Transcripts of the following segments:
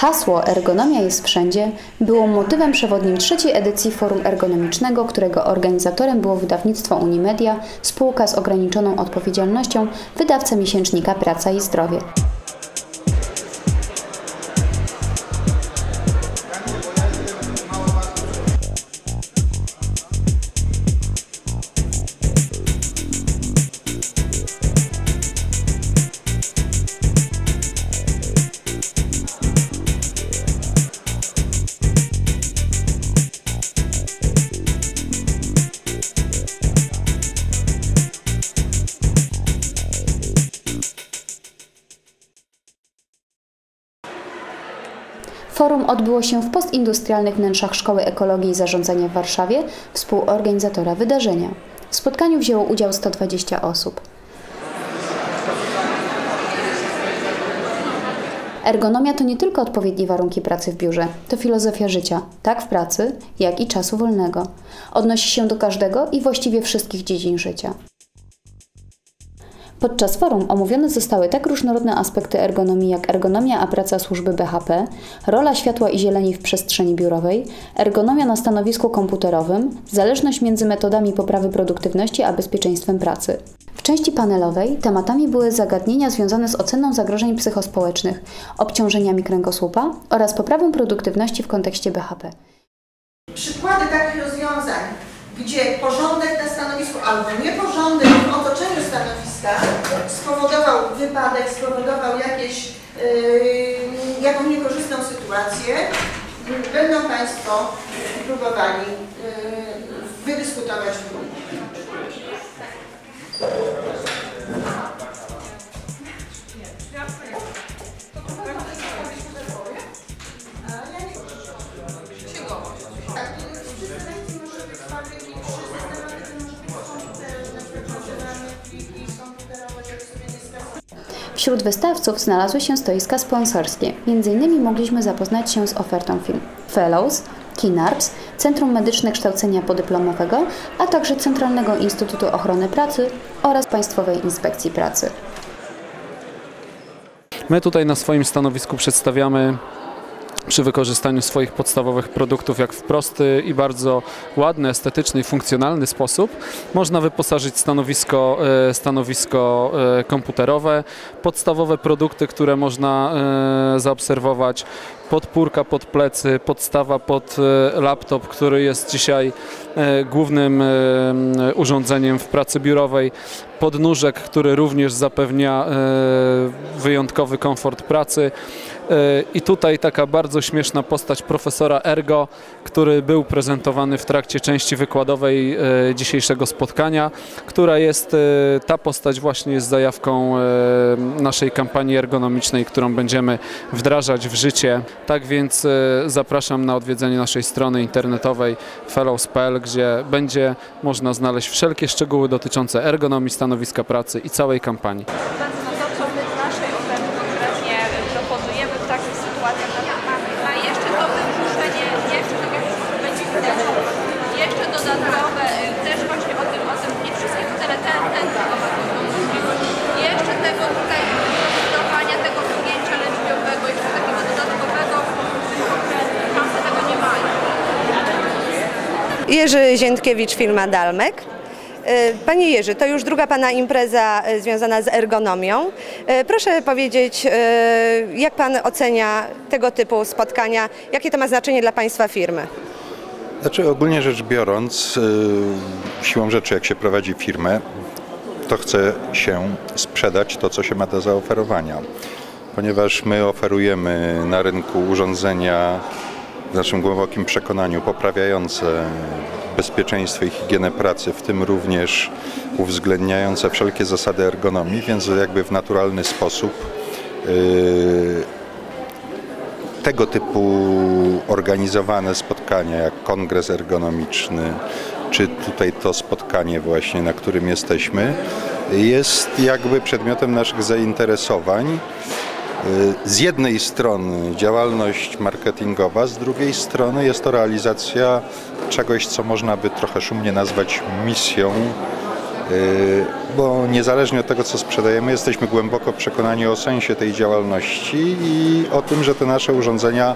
Hasło Ergonomia jest wszędzie było motywem przewodnim trzeciej edycji Forum Ergonomicznego, którego organizatorem było wydawnictwo Unimedia, spółka z ograniczoną odpowiedzialnością, wydawca miesięcznika Praca i Zdrowie. Forum odbyło się w postindustrialnych wnętrzach Szkoły Ekologii i Zarządzania w Warszawie, współorganizatora wydarzenia. W spotkaniu wzięło udział 120 osób. Ergonomia to nie tylko odpowiednie warunki pracy w biurze, to filozofia życia, tak w pracy, jak i czasu wolnego. Odnosi się do każdego i właściwie wszystkich dziedzin życia. Podczas forum omówione zostały tak różnorodne aspekty ergonomii jak ergonomia a praca służby BHP, rola światła i zieleni w przestrzeni biurowej, ergonomia na stanowisku komputerowym, zależność między metodami poprawy produktywności a bezpieczeństwem pracy. W części panelowej tematami były zagadnienia związane z oceną zagrożeń psychospołecznych, obciążeniami kręgosłupa oraz poprawą produktywności w kontekście BHP. Przykłady takich rozwiązań, gdzie porządek na stanowisku albo nieporządek w otoczeniu stanowiska spowodował wypadek, spowodował jakieś, yy, jakąś niekorzystną sytuację, będą Państwo próbowali yy, wydyskutować w Wśród wystawców znalazły się stoiska sponsorskie. Między innymi mogliśmy zapoznać się z ofertą firm Fellows, KINARPS, Centrum Medyczne Kształcenia Podyplomowego, a także Centralnego Instytutu Ochrony Pracy oraz Państwowej Inspekcji Pracy. My tutaj na swoim stanowisku przedstawiamy przy wykorzystaniu swoich podstawowych produktów, jak w prosty i bardzo ładny, estetyczny i funkcjonalny sposób, można wyposażyć stanowisko, e, stanowisko e, komputerowe, podstawowe produkty, które można e, zaobserwować, podpórka pod plecy, podstawa pod laptop, który jest dzisiaj głównym urządzeniem w pracy biurowej, podnóżek, który również zapewnia wyjątkowy komfort pracy. E, I tutaj taka bardzo śmieszna postać profesora Ergo, który był prezentowany w trakcie części wykładowej e, dzisiejszego spotkania, która jest, e, ta postać właśnie jest zajawką naszej kampanii ergonomicznej, którą będziemy wdrażać w życie. Tak więc zapraszam na odwiedzenie naszej strony internetowej fellows.pl, gdzie będzie można znaleźć wszelkie szczegóły dotyczące ergonomii stanowiska pracy i całej kampanii. Bardzo no to, co my w naszej ofercie konkretnie proponujemy w takich sytuacjach, na przykład mamy na jeszcze to wydłużenie, jeszcze tak jak będzie widać, jeszcze dodatkowe, y, też właśnie o tym, o tym nie wszystkim tyle ten, ten tylko ma taką możliwość, jeszcze tego tutaj zdecydowania, tego wgięcia lędźwiowego, jeszcze takiego dodatkowego, tamte tego nie mają. Jerzy Ziętkiewicz, firma Dalmek. E, Panie Jerzy, to już druga Pana impreza e, związana z ergonomią. E, Proszę powiedzieć, jak Pan ocenia tego typu spotkania, jakie to ma znaczenie dla Państwa firmy? Znaczy ogólnie rzecz biorąc, siłą rzeczy jak się prowadzi firmę, to chce się sprzedać to, co się ma do zaoferowania. Ponieważ my oferujemy na rynku urządzenia w naszym głębokim przekonaniu poprawiające bezpieczeństwo i higienę pracy, w tym również uwzględniające wszelkie zasady ergonomii, więc jakby w naturalny sposób y, tego typu organizowane spotkania, jak kongres ergonomiczny, czy tutaj to spotkanie właśnie, na którym jesteśmy, jest jakby przedmiotem naszych zainteresowań. Z jednej strony działalność marketingowa, z drugiej strony jest to realizacja czegoś, co można by trochę szumnie nazwać misją Yy, Bo niezależnie od tego, co sprzedajemy, jesteśmy głęboko przekonani o sensie tej działalności i o tym, że te nasze urządzenia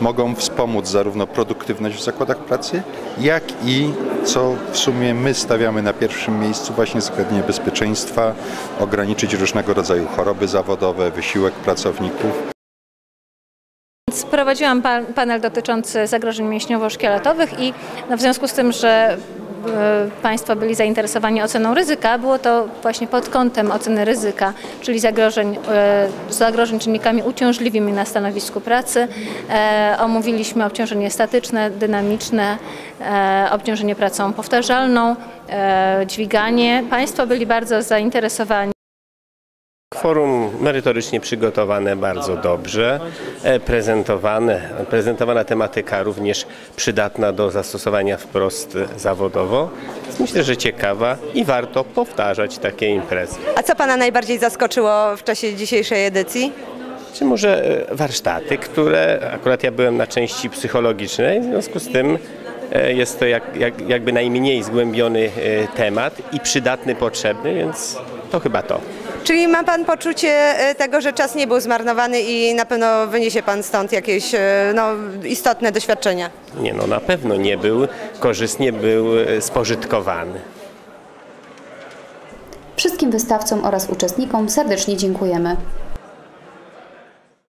mogą wspomóc zarówno produktywność w zakładach pracy, jak i, co w sumie my stawiamy na pierwszym miejscu, właśnie zagadnienie bezpieczeństwa, ograniczyć różnego rodzaju choroby zawodowe, wysiłek pracowników. Prowadziłam pa- panel dotyczący zagrożeń mięśniowo-szkieletowych i no, w związku z tym, że Państwo byli zainteresowani oceną ryzyka, było to właśnie pod kątem oceny ryzyka, czyli zagrożeń, e, zagrożeń czynnikami uciążliwymi na stanowisku pracy. E, Omówiliśmy obciążenie statyczne, dynamiczne, e, obciążenie pracą powtarzalną, e, dźwiganie. Państwo byli bardzo zainteresowani. Forum merytorycznie przygotowane bardzo dobrze, e, prezentowane, prezentowana tematyka również przydatna do zastosowania wprost zawodowo. Myślę, że ciekawa i warto powtarzać takie imprezy. A co Pana najbardziej zaskoczyło w czasie dzisiejszej edycji? Czy może e, warsztaty, które akurat ja byłem na części psychologicznej, w związku z tym e, jest to jak, jak, jakby najmniej zgłębiony temat i przydatny, potrzebny, więc to chyba to. Czyli ma Pan poczucie e, tego, że czas nie był zmarnowany i na pewno wyniesie Pan stąd jakieś e, no, istotne doświadczenia? Nie no, na pewno nie był, korzystnie był e, spożytkowany. Wszystkim wystawcom oraz uczestnikom serdecznie dziękujemy.